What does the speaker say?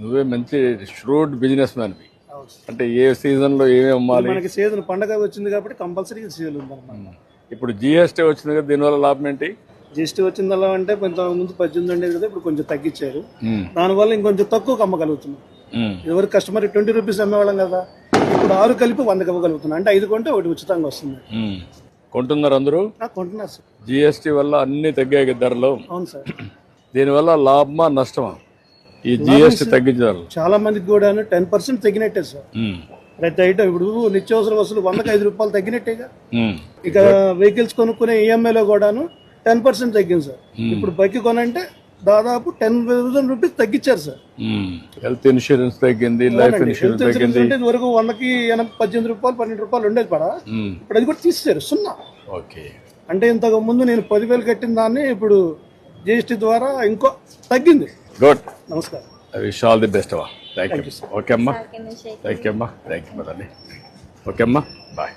నువ్వే మంచి shrewd business మ్యాన్వి sir. అంటే ఏ సీజన్లో ఏమేమి అమ్మాలి? మనకి సీజన్ పండగ వచ్చింది కాబట్టి కంపల్సరీ సీజన్ ఉందన్నమాట. ఇప్పుడు జిఎస్టీ వచ్చింది కదా దీనివల్ల లాభం ఏంటి? జిఎస్టీ వచ్చిందల్లా అంటే కొంత ముందు పద్దెనిమిది ఉండేది కదా ఇప్పుడు కొంచెం తగ్గించారు. దానివల్ల ఇంకొంచెం తక్కువ అమ్మగలుగుతున్నాం. మ్మ్. ఎవరు కస్టమర్ ట్వంటీ రూపీస్ అమ్మేవాళ్ళం కదా ఇప్పుడు ఆరు కలిపి వందకి ఇవ్వగలుగుతున్నాం అంటే ఐదు కొంటే ఒకటి ఉచితంగా వస్తుంది. కొంటున్నారు అందరూ? కొంటున్నారు సార్. జిఎస్టీ వల్ల అన్ని తగ్గాయి ధరలు. అవును సార్. దీనివల్ల లాభమా నష్టమా? ఈ జిఎస్టీ తగ్గించారు చాలా మందికి కూడా టెన్ పర్సెంట్ తగ్గినట్టే సార్. ప్రతి ఐటమ్ ఇప్పుడు నిత్యావసర వసూలు వందకి ఐదు రూపాయలు తగ్గినట్టేగా. ఇక వెహికల్స్ కొనుక్కునే E ఈఎంఐలో కూడాను టెన్ పర్సెంట్ తగ్గింది సార్. ఇప్పుడు బైక్ కొనంటే దాదాపు టెన్ థౌసండ్ రూపీస్ తగ్గించారు సార్. హెల్త్ ఇన్సూరెన్స్ తగ్గింది లైఫ్ ఇన్సూరెన్స్ తగ్గింది. ఇదివరకు వందకి ఎనభై పద్దెనిమిది రూపాయలు పన్నెండు రూపాయలు ఉండేది పడా. ఇప్పుడు అది కూడా తీసేశారు సున్నా. ఓకే. అంటే ఇంతకు ముందు నేను పదివేలు కట్టిన దాన్ని ఇప్పుడు జిఎస్టీ ద్వారా ఇంకో తగ్గింది. గుడ్ నమస్కారం. I wish all the best అమ్మా థ్యాంక్ యూ ఓకే అమ్మా థ్యాంక్ యూ అమ్మా థ్యాంక్ యూ మదండి ఓకే అమ్మా బాయ్